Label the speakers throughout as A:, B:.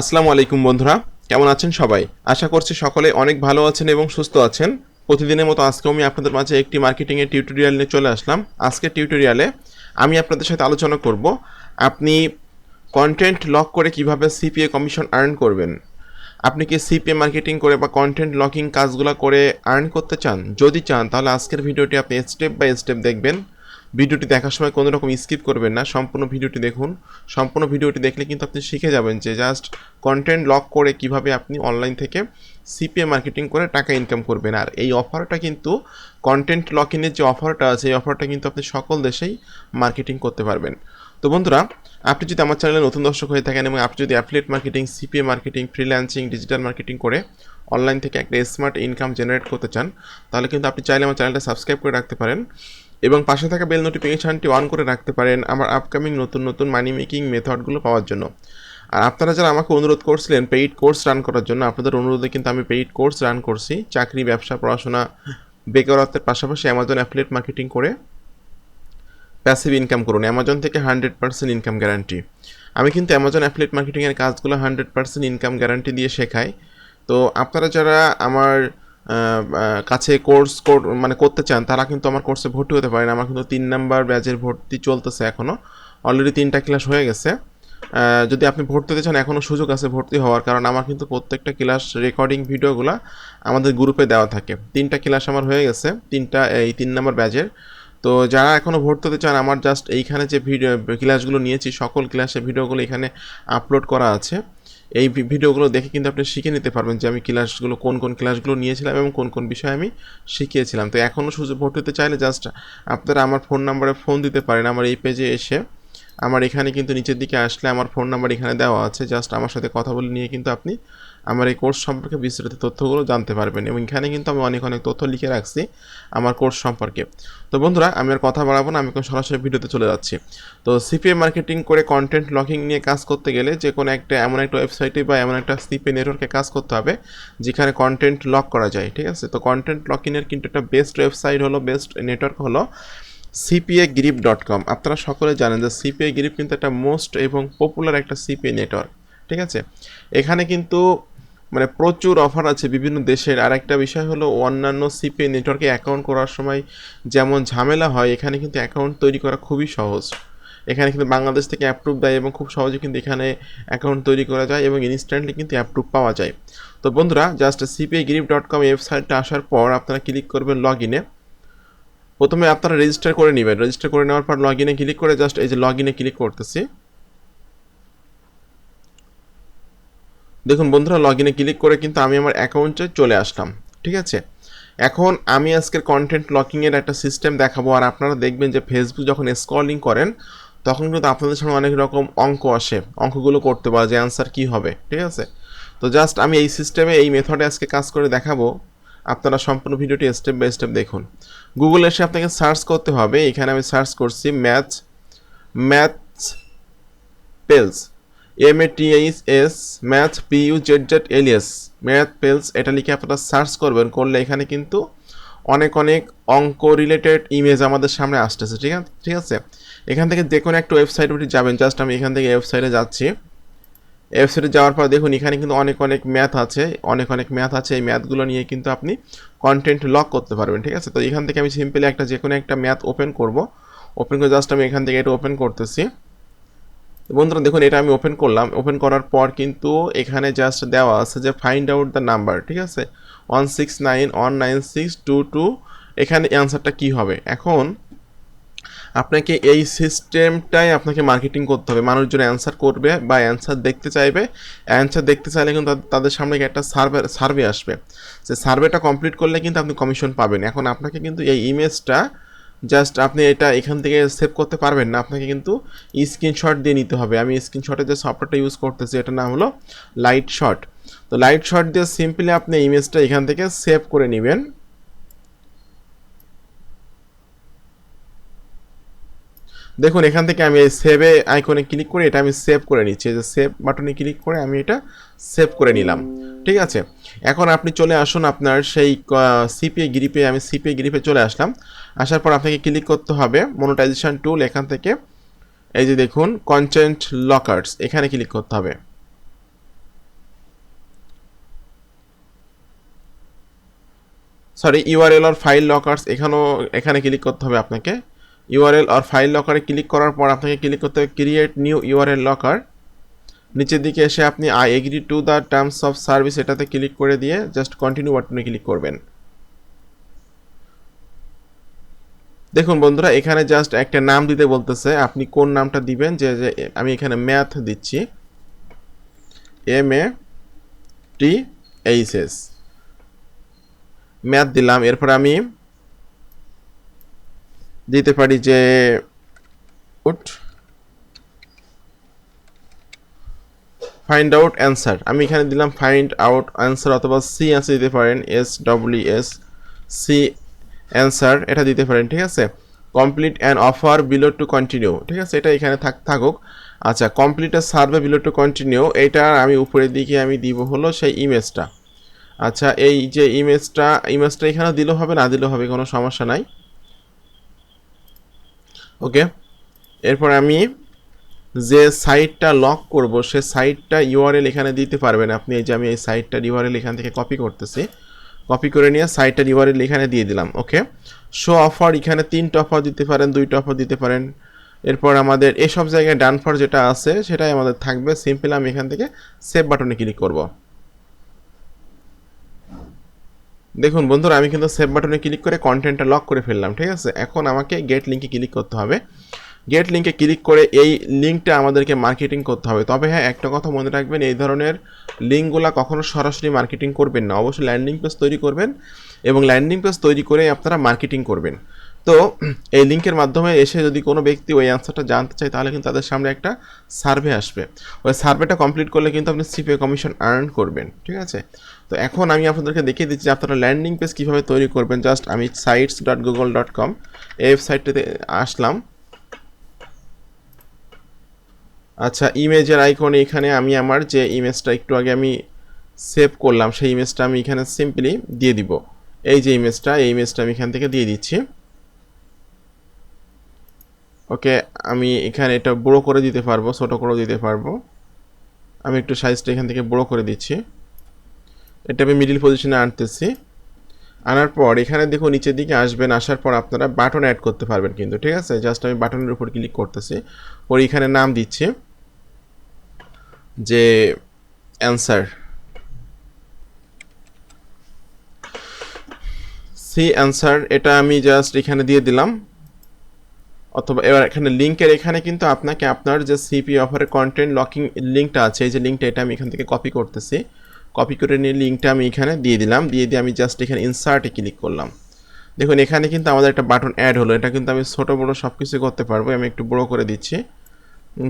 A: আসসালামু আলাইকুম বন্ধুরা, কেমন আছেন সবাই? আশা করছি সকলে অনেক ভালো আছেন এবং সুস্থ আছেন। প্রতিদিনের মতো আজকেও আমি আপনাদের মাঝে একটি মার্কেটিংয়ের টিউটোরিয়াল নিয়ে চলে আসলাম। আজকের টিউটোরিয়ালে আমি আপনাদের সাথে আলোচনা করব, আপনি কন্টেন্ট লক করে কীভাবে সিপিএ কমিশন আর্ন করবেন? আপনি কি সিপিএ মার্কেটিং করে বা কন্টেন্ট লকিং কাজগুলো করে আর্ন করতে চান? যদি চান, তাহলে আজকের ভিডিওটি আপনি স্টেপ বাই স্টেপ দেখবেন। ভিডিওটি দেখার সময় কোনো রকম স্কিপ করবেন না। সম্পূর্ণ ভিডিওটি দেখুন। সম্পূর্ণ ভিডিওটি দেখলে কিন্তু আপনি শিখে যাবেন যে জাস্ট কন্টেন্ট লক করে কীভাবে আপনি অনলাইন থেকে সিপিএ মার্কেটিং করে টাকা ইনকাম করবেন। আর এই অফারটা কিন্তু কন্টেন্ট লক ইনের যে অফারটা আছে, এই অফারটা কিন্তু আপনি সকল দেশেই মার্কেটিং করতে পারবেন। তো বন্ধুরা, আপনি যদি আমার চ্যানেলে নতুন দর্শক হয়ে থাকেন এবং আপনি যদি affiliate marketing CPA marketing freelancing digital marketing করে অনলাইন থেকে একটা স্মার্ট ইনকাম জেনারেট করতে চান, তাহলে কিন্তু আপনি চাইলে আমার চ্যানেলটা সাবস্ক্রাইব করে রাখতে পারেন। এবং পাশে থাকা বেল নোটিফিকেশানটি অন করে রাখতে পারেন আমার আপকামিং নতুন নতুন মানি মেকিং মেথডগুলো পাওয়ার জন্য। আর আপনারা যারা আমাকে অনুরোধ করছিলেন পেইড কোর্স রান করার জন্য, আপনাদের অনুরোধে কিন্তু আমি পেইড কোর্স রান করছি। চাকরি, ব্যবসা, পড়াশোনা, বেকারত্বের পাশাপাশি অ্যামাজন অ্যাফিলিয়েট মার্কেটিং করে প্যাসিভ ইনকাম করুন। অ্যামাজন থেকে হান্ড্রেড পার্সেন্ট ইনকাম গ্যারান্টি আমি কিন্তু অ্যামাজন অ্যাফিলিয়েট মার্কেটিংয়ের কাজগুলো হান্ড্রেড পার্সেন্ট ইনকাম গ্যারান্টি দিয়ে শেখাই। তো আপনারা যারা আমার কাছে কোর্স মানে করতে চান, তারা কিন্তু আমার কোর্সে ভর্তি হতে পারেন আমার কিন্তু তিন নাম্বার ব্যাচের ভর্তি চলতেছে এখনও অলরেডি তিনটা ক্লাস হয়ে গেছে। যদি আপনি ভর্তি হতে চান এখনও সুযোগ আছে ভর্তি হওয়ার। কারণ আমার কিন্তু প্রত্যেকটা ক্লাস রেকর্ডিং ভিডিওগুলো আমাদের গ্রুপে দেওয়া থাকে। তিনটা ক্লাস আমার হয়ে গেছে, তিনটা, এই তিন নাম্বার ব্যাচের তো যারা এখনও ভর্তি হতে চান, আমার জাস্ট এইখানে যে ভিডিও ক্লাসগুলো নিয়েছি, সকল ক্লাসের ভিডিওগুলো এখানে আপলোড করা আছে। এই ভিডিওগুলো দেখে কিন্তু আপনি শিখে নিতে পারবেন যে আমি ক্লাসগুলো কোন কোন ক্লাসগুলো নিয়েছিলাম এবং কোন কোন বিষয়ে আমি শিখিয়েছিলাম। তো এখনও সুযোগ ভোট হতে চাইলে জাস্ট আপনারা আমার ফোন নাম্বারে ফোন দিতে পারেন আমার এই পেজে এসে। আমার এখানে কিন্তু নিচের দিকে আসলে আমার ফোন নাম্বার এখানে দেওয়া আছে। জাস্ট আমার সাথে কথা বলে নিয়ে কিন্তু আপনি আমার এই কোর্স সম্পর্কে বিস্তারিত তথ্যগুলো জানতে পারবেন এবং এখানে কিন্তু আমি অনেক অনেক তথ্য লিখে রাখছি আমার কোর্স সম্পর্কে। তো বন্ধুরা, আমি আর কথা বাড়াবো না, আমি এখন সরাসরি ভিডিওতে চলে যাচ্ছি। তো সিপিএ মার্কেটিং করে কন্টেন্ট লকিং নিয়ে কাজ করতে গেলে যে কোনো একটা, এমন একটা ওয়েবসাইটে বা এমন একটা সিপিএ নেটওয়ার্কে কাজ করতে হবে, যেখানে কন্টেন্ট লক করা যায়, ঠিক আছে? তো কন্টেন্ট লকিংয়ের কিন্তু একটা বেস্ট ওয়েবসাইট হলো বেস্ট নেটওয়ার্ক হলো সিপিএ গ্রিপ ডট কম আপনারা সকলে জানেন যে সিপিএ গ্রিপ কিন্তু একটা মোস্ট এবং পপুলার একটা সিপিএ নেটওয়ার্ক ঠিক আছে? এখানে কিন্তু মানে প্রচুর অফার আছে বিভিন্ন দেশের। আর একটা বিষয় হলো অন্যান্য সিপে নেটওয়ার্কে অ্যাকাউন্ট করার সময় যেমন ঝামেলা হয়, এখানে কিন্তু অ্যাকাউন্ট তৈরি করা খুবই সহজ। এখানে কিন্তু বাংলাদেশ থেকে অ্যাপ্রুভ দেয় এবং খুব সহজে কিন্তু এখানে অ্যাকাউন্ট তৈরি করা যায় এবং ইনস্ট্যান্টলি কিন্তু অ্যাপ্রুভ পাওয়া যায়। তো বন্ধুরা just CPI grip dot com ওয়েবসাইটটা আসার পর আপনারা ক্লিক করবেন লগ ইনে প্রথমে আপনারা রেজিস্টার করে নেবেন। রেজিস্টার করে নেওয়ার পর লগ ইনে ক্লিক করে জাস্ট এই যে লগ ইনে ক্লিক করতেছি। দেখুন বন্ধুরা লগ ইনে ক্লিক করে কিন্তু আমি আমার অ্যাকাউন্টে চলে আসলাম, ঠিক আছে? এখন আমি আজকের কন্টেন্ট লকিংয়ের একটা সিস্টেম দেখাবো, আর আপনারা দেখবেন যে ফেসবুক যখন স্ক্রলিং করেন, তখন কিন্তু আপনাদের সামনে অনেক রকম অঙ্ক আসে, অঙ্কগুলো করতে পারে যে অ্যান্সার কী হবে, ঠিক আছে? তো জাস্ট আমি এই সিস্টেমে এই মেথডে আজকে কাজ করে দেখাবো, আপনারা সম্পূর্ণ ভিডিওটি স্টেপ বাই স্টেপ দেখুন। গুগল এসে আপনাকে সার্চ করতে হবে, এখানে আমি সার্চ করছি math maths pals M A T H S math P U Z Z alias math pals এটা লিখে আপনারা সার্চ করবেন, করলে এখানে কিন্তু অনেক অনেক অঙ্ক রিলেটেড ইমেজ আমাদের সামনে আসতেছে, ঠিক আছে? ঠিক আছে? এখান থেকে কোনো একটা ওয়েবসাইট উঠে যাবেন জাস্ট আমি এখান থেকে ওয়েবসাইটে যাচ্ছি। ওয়েবসাইটে যাওয়ার পর দেখুন, এখানে কিন্তু অনেক অনেক ম্যাথ আছে, অনেক অনেক ম্যাথ আছে, এই ম্যাথগুলো নিয়ে কিন্তু আপনি কন্টেন্ট লক করতে পারবেন, ঠিক আছে? তো এখান থেকে আমি সিম্পলি একটা যে কোনো একটা ম্যাথ ওপেন করব। ওপেন করে জাস্ট আমি এখান থেকে এটা ওপেন করতেছি। বন্ধুরা, দেখুন, এটা আমি ওপেন করলাম। ওপেন করার পর কিন্তু এখানে জাস্ট দেওয়া আছে যে ফাইন্ড আউট দ্য নাম্বার ঠিক আছে? One six nine one nine six two two এখানে অ্যান্সারটা কী হবে? এখন আপনাকে এই সিস্টেমটাই আপনাকে মার্কেটিং করতে হবে। মানুষজন অ্যান্সার করবে বা অ্যান্সার দেখতে চাইবে। অ্যান্সার দেখতে চাইলে কিন্তু তাদের- সামনে একটা সার্ভে সার্ভে আসবে। সে সার্ভেটা কমপ্লিট করলে কিন্তু আপনি কমিশন পাবেন। এখন আপনাকে কিন্তু এই ইমেজটা জাস্ট আপনি এটা এখান থেকে সেভ করতে পারবেন না, আপনাকে কিন্তু স্ক্রিনশট দিয়ে নিতে হবে। আমি স্ক্রিনশটের যে সফটওয়্যারটা ইউজ করতেছি এটা নাম হলো লাইট শট তো লাইট শট দিয়ে সিম্পলি আপনি ইমেজটা এখান থেকে সেভ করে নেবেন। দেখুন, এখান থেকে আমি এই সেভে আইকনে ক্লিক করে এটা আমি সেভ করে নিচ্ছি। যে সেভ বাটনে ক্লিক করে আমি এটা সেভ করে নিলাম। ঠিক আছে? এখন আপনি চলে আসুন আপনার সেই সিপিএ গ্রিপে আমি সিপিএ গ্রিপে চলে আসলাম। আসার পর আপনাকে ক্লিক করতে হবে মনোটাইজেশন টুল এখান থেকে। এই যে দেখুন কনটেন্ট লকার্স এখানে ক্লিক করতে হবে। সরি ইউআরএল আর ফাইল লকার্স এখানেও, এখানে ক্লিক করতে হবে আপনাকে। ইউআরএল আর ফাইল লকারে ক্লিক করার পর আপনাকে ক্লিক করতে হবে ক্রিয়েট নিউ ইউআরএল লকার নিচের দিকে এসে আপনি I agree to the terms of service এটাতে ক্লিক করে দিয়ে জাস্ট কন্টিনিউ বাটনে ক্লিক করবেন। দেখুন বন্ধুরা, এখানে জাস্ট একটা নাম দিতে বলতেছে। আপনি কোন নামটা দিবেন? যে আমি এখানে ম্যাথ দিচ্ছি। M A T H S math দিলাম। এরপর আমি দিতে পারি যে, উট ফাইন্ড আউট অ্যান্সার আমি এখানে দিলাম ফাইন্ড আউট অ্যান্সার অথবা সি অ্যান্সার দিতে পারেন। S W S see answer এটা দিতে পারেন, ঠিক আছে? Complete and offer below to continue ঠিক আছে? এটা এখানে থাক, থাকুক। আচ্ছা complete a survey below to continue এটা আমি উপরের দিকে আমি দিব হলো সেই ইমেজটা আচ্ছা এই যে ইমেজটা ইমেজটা এখানে দিলেও হবে, না দিলেও হবে, কোনো সমস্যা নাই। ওকে এরপর আমি যে সাইটটা লক করব, সে সাইটটা ইউআরএল এখানে দিতে পারবেন আপনি। এই যে আমি এই সাইটটার ইউআরএল এখান থেকে কপি করতেছি। কপি করে নিয়ে সাইটটার ইউআরএল এখানে দিয়ে দিলাম ওকে শো অফার এখানে তিনটা অফার দিতে পারেন, দুইটা অফার দিতে পারেন। এরপর আমাদের এসব জায়গায় ডান ফর যেটা আছে, সেটাই আমাদের থাকবে। সিম্পল আমি এখান থেকে সেভ বাটনে ক্লিক করব। দেখুন বন্ধুরা, আমি কিন্তু সেভ বাটনে ক্লিক করে কন্টেন্টটা লক করে ফেললাম, ঠিক আছে? এখন আমাকে গেট লিঙ্কে ক্লিক করতে হবে। গেট লিঙ্কে ক্লিক করে এই লিঙ্কটা আমাদেরকে মার্কেটিং করতে হবে। তবে হ্যাঁ একটা কথা মনে রাখবেন, এই ধরনের লিঙ্কগুলো কখনো সরাসরি মার্কেটিং করবেন না। অবশ্যই ল্যান্ডিং পেজ তৈরি করবেন এবং ল্যান্ডিং পেজ তৈরি করে আপনারা মার্কেটিং করবেন। তো এই লিঙ্কের মাধ্যমে এসে যদি কোনো ব্যক্তি ওই অ্যান্সারটা জানতে চায়, তাহলে কিন্তু তাদের সামনে একটা সার্ভে আসবে। ওই সার্ভেটা কমপ্লিট করলে কিন্তু আপনি সিপিএ কমিশন আর্ন করবেন, ঠিক আছে? তো এখন আমি আপনাদেরকে দেখিয়ে দিচ্ছি আপনারা ল্যান্ডিং পেজ কীভাবে তৈরি করবেন। জাস্ট আমি sites dot Google dot com এই ওয়েবসাইটটিতে আসলাম। আচ্ছা ইমেজের আইকন এখানে আমি আমার যে ইমেজটা একটু আগে আমি সেভ করলাম, সেই ইমেজটা আমি এখানে সিম্পলি দিয়ে দিব। এই যে ইমেজটা এই ইমেজটা আমি এখান থেকে দিয়ে দিচ্ছি। ওকে আমি এখানে এটা বড় করে দিতে পারব, ছোটো করে দিতে পারব। আমি একটু সাইজটা এখান থেকে বড় করে দিচ্ছি। এটা আমি মিডিল পজিশনে আনতেছি। আনার পর এখানে দেখুন নিচের দিকে আসবেন, আসার পর আপনারা বাটন অ্যাড করতে পারবেন কিন্তু, ঠিক আছে? জাস্ট আমি বাটনের উপর ক্লিক করতেছি। ওর এখানে নাম দিচ্ছি। যে অ্যান্সার। সি অ্যান্সার, এটা আমি জাস্ট এখানে দিয়ে দিলাম। অথবা এবার এখানে লিঙ্কের এখানে কিন্তু আপনাকে আপনার যে সিপি অফারের কন্টেন্ট লকিং লিঙ্কটা আছে, এই যে লিঙ্কটা এটা আমি এখান থেকে কপি করতেছি। কপি করে নিয়ে লিঙ্কটা আমি এখানে দিয়ে দিলাম। দিয়ে দিয়ে আমি জাস্ট এখানে ইনসার্টে ক্লিক করলাম। দেখুন, এখানে কিন্তু আমাদের একটা বাটন অ্যাড হলো। এটা কিন্তু আমি ছোটো, বড়ো সব কিছু করতে পারব। আমি একটু বড়ো করে দিচ্ছি।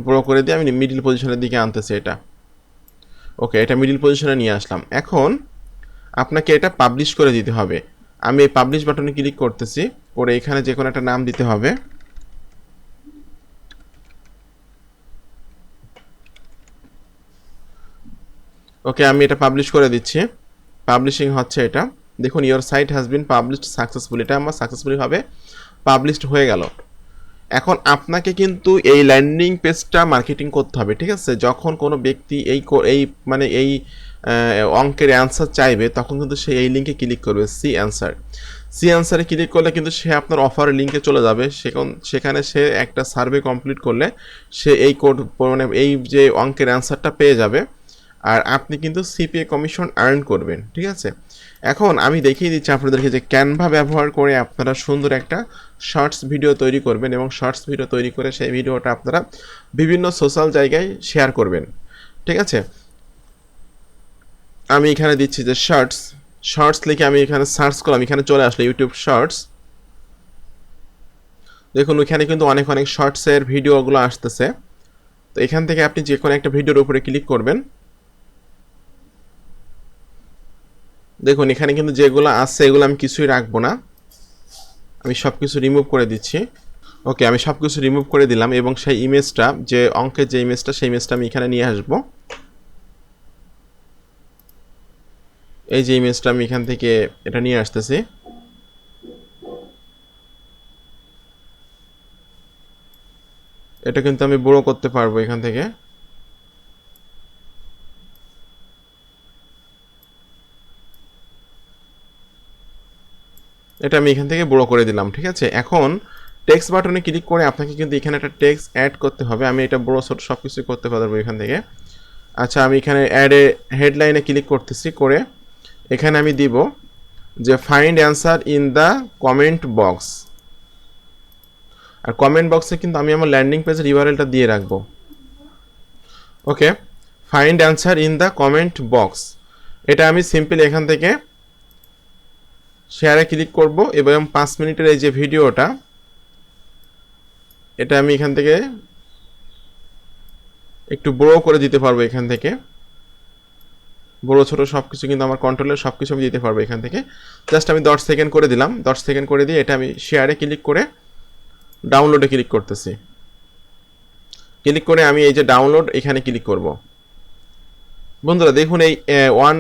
A: বড়ো করে দিয়ে আমি মিডিল পজিশনের দিকে আনতেছি এটা। ওকে এটা মিডিল পজিশনে নিয়ে আসলাম। এখন আপনাকে এটা পাবলিশ করে দিতে হবে। আমি এই পাবলিশ বাটনে ক্লিক করতেছি, করে এখানে যে কোনো একটা নাম দিতে হবে। ওকে আমি এটা পাবলিশ করে দিচ্ছি। পাবলিশিং হচ্ছে এটা। দেখুন your site has been published successful এটা আমার সাকসেসফুলিভাবে পাবলিশড হয়ে গেল। এখন আপনাকে কিন্তু এই ল্যান্ডিং পেজটা মার্কেটিং করতে হবে, ঠিক আছে? যখন কোনো ব্যক্তি এই এই মানে এই অঙ্কের অ্যান্সার চাইবে, তখন কিন্তু সে এই লিঙ্কে ক্লিক করবে সি অ্যান্সার সি অ্যান্সারে ক্লিক করলে কিন্তু সে আপনার অফার লিঙ্কে চলে যাবে। সেখান সেখানে সে একটা সার্ভে কমপ্লিট করলে সে এই কোড মানে এই যে অঙ্কের অ্যান্সারটা পেয়ে যাবে। আর আপনি কিন্তু সিপিএ কমিশন আর্ন করবেন, ঠিক আছে? এখন আমি দেখিয়ে দিচ্ছি আপনাদেরকে যে ক্যানভা ব্যবহার করে আপনারা সুন্দর একটা শর্টস ভিডিও তৈরি করবেন এবং শর্টস ভিডিও তৈরি করে সেই ভিডিওটা আপনারা বিভিন্ন সোশ্যাল জায়গায় শেয়ার করবেন। ঠিক আছে? আমি এখানে দিচ্ছি যে শর্টস শর্টস লিখে আমি এখানে সার্চ করলাম, এখানে চলে আসলো ইউটিউব শর্টস দেখুন, ওইখানে কিন্তু অনেক অনেক শর্টসের ভিডিওগুলো আসতেছে। তো এখান থেকে আপনি যে কোনো একটা ভিডিওর উপরে ক্লিক করবেন। দেখুন, এখানে কিন্তু যেগুলো আছে, এগুলো আমি কিছুই রাখব না। আমি সব কিছু রিমুভ করে দিচ্ছি। ওকে আমি সব কিছু রিমুভ করে দিলাম এবং সেই ইমেজটা যে অঙ্কের যে ইমেজটা সেই ইমেজটা আমি এখানে নিয়ে আসব। এই যে ইমেজটা আমি এখান থেকে এটা নিয়ে আসতেছি। এটা কিন্তু আমি বড় করতে পারব এখান থেকে। এটা আমি এখান থেকে বড় করে দিলাম, ঠিক আছে? এখন টেক্সট বাটনে ক্লিক করে আপনাকে কিন্তু এখানে একটা টেক্সট অ্যাড করতে হবে। আমি এটা বড় ছোট সব কিছু করতে পারব এখান থেকে। আচ্ছা আমি এখানে অ্যাডে হেডলাইনে ক্লিক করতেছি করে এখানে আমি দিব যে find answer in the comment box R comment বক্সে কিন্তু আমি আমার ল্যান্ডিং পেজের ইউআরএলটা দিয়ে রাখব। Okay find answer in the comment box এটা আমি সিম্পল এখান থেকে শেয়ারে ক্লিক করব এবং পাঁচ মিনিটের এই যে ভিডিওটা, এটা আমি এখান থেকে একটু বড় করে দিতে পারব এখান থেকে। বড়, ছোট সব কিছু কিন্তু আমার কন্ট্রোলের সব কিছু আমি দিতে পারব এখান থেকে। জাস্ট আমি দশ সেকেন্ড করে দিলাম। দশ সেকেন্ড করে দিয়ে এটা আমি শেয়ারে ক্লিক করে ডাউনলোডে ক্লিক করতেছি। ক্লিক করে আমি এই যে ডাউনলোড এখানে ক্লিক করব। বন্ধুরা, দেখুন এই ওয়ান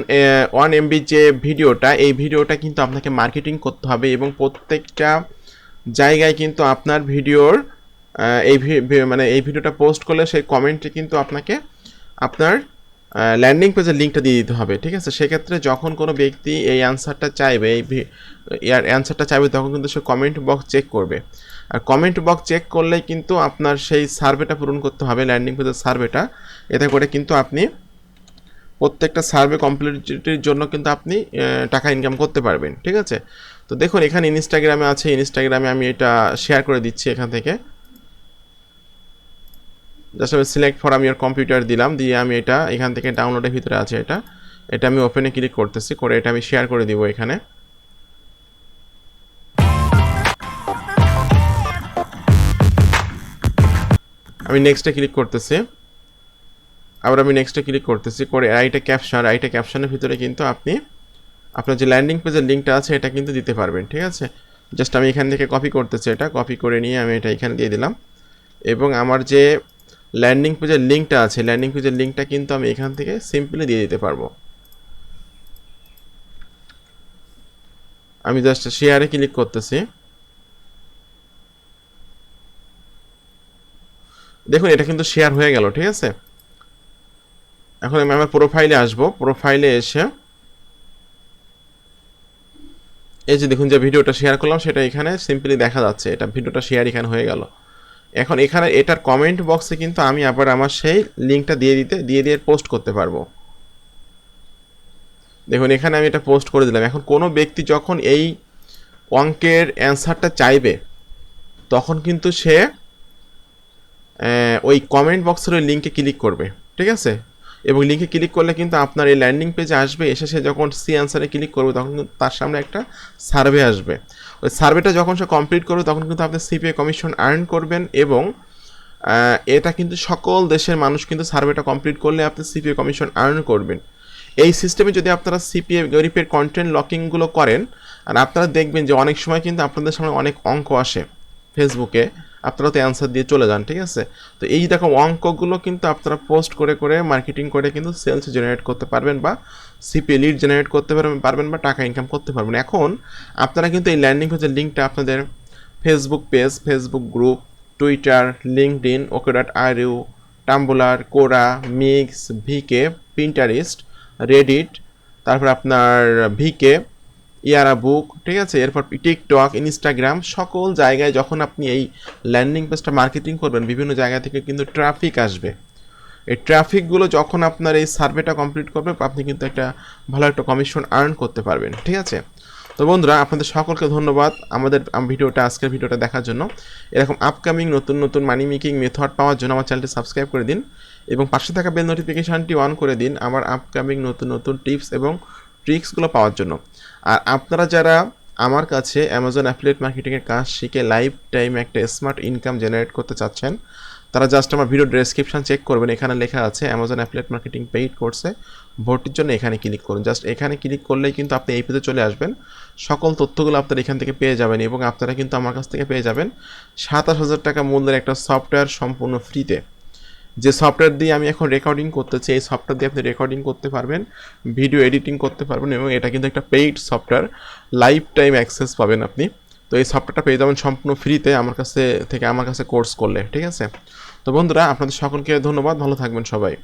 A: ওয়ান এমবি যে ভিডিওটা, এই ভিডিওটা কিন্তু আপনাকে মার্কেটিং করতে হবে এবং প্রত্যেকটা জায়গায় কিন্তু আপনার ভিডিওর এই মানে এই ভিডিওটা পোস্ট করলে সেই কমেন্টে কিন্তু আপনাকে আপনার ল্যান্ডিং পেজের লিঙ্কটা দিয়ে দিতে হবে, ঠিক আছে? সেক্ষেত্রে যখন কোনো ব্যক্তি এই অ্যান্সারটা চাইবে, এই অ্যান্সারটা চাইবে, তখন কিন্তু সে কমেন্ট বক্স চেক করবে। আর কমেন্ট বক্স চেক করলেই কিন্তু আপনার সেই সার্ভেটা পূরণ করতে হবে ল্যান্ডিং পেজের সার্ভেটা এতে করে কিন্তু আপনি প্রত্যেকটা সার্ভে কমপ্লিটির জন্য কিন্তু আপনি টাকা ইনকাম করতে পারবেন, ঠিক আছে? তো দেখুন, এখানে ইনস্টাগ্রামে আছে ইনস্টাগ্রামে আমি এটা শেয়ার করে দিচ্ছি এখান থেকে। জাস্ট আমি সিলেক্ট ফর আমি ওর কম্পিউটার দিলাম, দিয়ে আমি এটা এখান থেকে ডাউনলোডের ভিতরে আছে এটা। এটা আমি ওপেনে ক্লিক করতেছি, করে এটা আমি শেয়ার করে দিব এখানে। আমি নেক্সটে ক্লিক করতেছি। আবার আমি নেক্সটে ক্লিক করতেছি, করে রাইটে ক্যাপশন রাইটে ক্যাপশনের ভিতরে কিন্তু আপনি আপনার যে ল্যান্ডিং পেজের লিঙ্কটা আছে, এটা কিন্তু দিতে পারবেন, ঠিক আছে? জাস্ট আমি এখান থেকে কপি করতেছি এটা কপি করে নিয়ে আমি এটা এখানে দিয়ে দিলাম। এবং আমার যে ল্যান্ডিং পেজের লিঙ্কটা আছে ল্যান্ডিং পেজের লিঙ্কটা কিন্তু আমি এখান থেকে সিম্পলি দিয়ে দিতে পারব। আমি জাস্ট শেয়ারে ক্লিক করতেছি। দেখুন, এটা কিন্তু শেয়ার হয়ে গেল, ঠিক আছে? এখন আমি আমার প্রোফাইলে আসব। প্রোফাইলে এসে এই যে দেখুন যে ভিডিওটা শেয়ার করলাম, সেটা এখানে সিম্পলি দেখা যাচ্ছে। এটা ভিডিওটা শেয়ার এখানে হয়ে গেল। এখন এখানে এটার কমেন্ট বক্সে কিন্তু আমি আবার আমার সেই লিঙ্কটা দিয়ে দিতে, দিয়ে দিয়ে পোস্ট করতে পারব। দেখুন, এখানে আমি এটা পোস্ট করে দিলাম। এখন কোনো ব্যক্তি যখন এই অঙ্কের অ্যান্সারটা চাইবে, তখন কিন্তু সে ওই কমেন্ট বক্সের ওই লিঙ্কে ক্লিক করবে। ঠিক আছে? এবং লিঙ্কে ক্লিক করলে কিন্তু আপনার এই ল্যান্ডিং পেজে আসবে। এসে সে যখন সি অ্যান্সারে ক্লিক করবে, তখন কিন্তু তার সামনে একটা সার্ভে আসবে। ওই সার্ভেটা যখন সে কমপ্লিট করবে, তখন কিন্তু আপনি সিপিএ কমিশন আর্ন করবেন এবং এটা কিন্তু সকল দেশের মানুষ কিন্তু সার্ভেটা কমপ্লিট করলে আপনি সিপিএ কমিশন আর্ন করবেন। এই সিস্টেমে যদি আপনারা সিপিএ গরিপের কন্টেন্ট লকিংগুলো করেন, আর আপনারা দেখবেন যে অনেক সময় কিন্তু আপনাদের সামনে অনেক অঙ্ক আসে ফেসবুকে আপনারা তো অ্যান্সার দিয়ে চলে যান, ঠিক আছে? তো এই দেখো অঙ্কগুলো কিন্তু আপনারা পোস্ট করে করে মার্কেটিং করে কিন্তু সেলস জেনারেট করতে পারবেন বা সিপি লিড জেনারেট করতে পারবেন পারবেন বা টাকা ইনকাম করতে পারবেন। এখন আপনারা কিন্তু এই ল্যান্ডিং পেজের লিঙ্কটা আপনাদের Facebook page Facebook group Twitter LinkedIn ok dot R U Tumblr Quora Mix VK Pinterest Reddit তারপর আপনার ভিকে ইয়ারা বুক, ঠিক আছে? এরপর টিকটক, ইনস্টাগ্রাম, সকল জায়গায় যখন আপনি এই ল্যান্ডিং পেজটা মার্কেটিং করবেন, বিভিন্ন জায়গা থেকে কিন্তু ট্রাফিক আসবে। এই ট্রাফিকগুলো যখন আপনার এই সার্ভেটা কমপ্লিট করবে, আপনি কিন্তু একটা ভালো একটা কমিশন আর্ন করতে পারবেন, ঠিক আছে? তো বন্ধুরা, আপনাদের সকলকে ধন্যবাদ আমাদের ভিডিওটা, আজকের ভিডিওটা দেখার জন্য। এরকম আপকামিং নতুন নতুন মানি মেকিং মেথড পাওয়ার জন্য আমার চ্যানেলটি সাবস্ক্রাইব করে দিন এবং পাশে থাকা বেল নোটিফিকেশানটি অন করে দিন আমার আপকামিং নতুন নতুন টিপস এবং ট্রিক্সগুলো পাওয়ার জন্য। আর আপনারা যারা আমার কাছে অ্যামাজন অ্যাফিলিয়েট মার্কেটিংয়ের কাজ শিখে লাইফ টাইম একটা স্মার্ট ইনকাম জেনারেট করতে চাচ্ছেন, তারা জাস্ট আমার ভিডিও ডেসক্রিপশন চেক করবেন, এখানে লেখা আছে অ্যামাজন অ্যাফিলিয়েট মার্কেটিং পেইড কোর্সে ভর্তির জন্য এখানে ক্লিক করুন। জাস্ট এখানে ক্লিক করলেই কিন্তু আপনি এই পেজে চলে আসবেন। সকল তথ্যগুলো আপনারা এখান থেকে পেয়ে যাবেন এবং আপনারা কিন্তু আমার কাছ থেকে পেয়ে যাবেন সাতাশ হাজার টাকা মূল্যের একটা সফটওয়্যার সম্পূর্ণ ফ্রিতে যে সফটওয়্যার দিয়ে আমি এখন রেকর্ডিং করতে চাই, এই সফটওয়্যার দিয়ে আপনি রেকর্ডিং করতে পারবেন ভিডিও এডিটিং করতে পারবেন এবং এটা কিন্তু একটা paid software life time access পাবেন আপনি। তো এই সফটওয়্যারটা পেয়ে যাবেন সম্পূর্ণ ফ্রিতে আমার কাছে থেকে, আমার কাছে কোর্স করলে, ঠিক আছে? তো বন্ধুরা, আপনাদের সকলকে ধন্যবাদ, ভালো থাকবেন সবাই।